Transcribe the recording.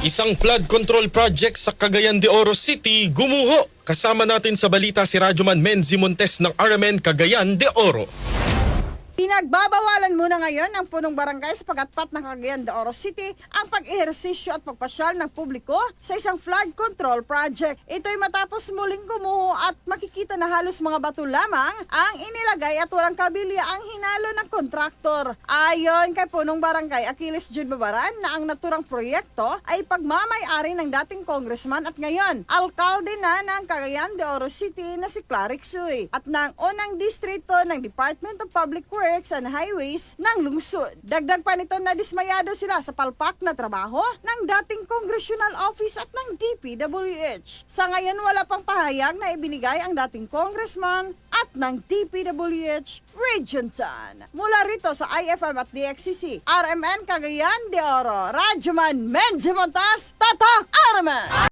Isang flood control project sa Cagayan de Oro City gumuho. Kasama natin sa balita si Radyoman Menzi Montes ng RMN Cagayan de Oro. Pinagbabawalan muna ngayon ng punong barangay sa pagatpat ng Cagayan de Oro City ang pag-ehersisyo at pagpasyal ng publiko sa isang flood control project. Ito'y matapos muling gumuho at makikita na halos mga bato lamang ang inilagay at walang kabilya ang hinalo ng kontraktor. Ayon kay punong barangay Achilles Jun Babaran na ang naturang proyekto ay pagmamayari ng dating congressman at ngayon alkalde na ng Cagayan de Oro City na si Claric Suy at ng unang distrito ng Department of Public Works and Highways ng lungsod. Dagdag pa nito na dismayado sila sa palpak na trabaho ng dating congressional office at ng DPWH. Sa ngayon wala pang pahayag na ibinigay ang dating congressman at ng DPWH Region 10. Mula rito sa IFM at DXCC, RMN Cagayan de Oro, Radyoman Menzimontas, Tatak RMN!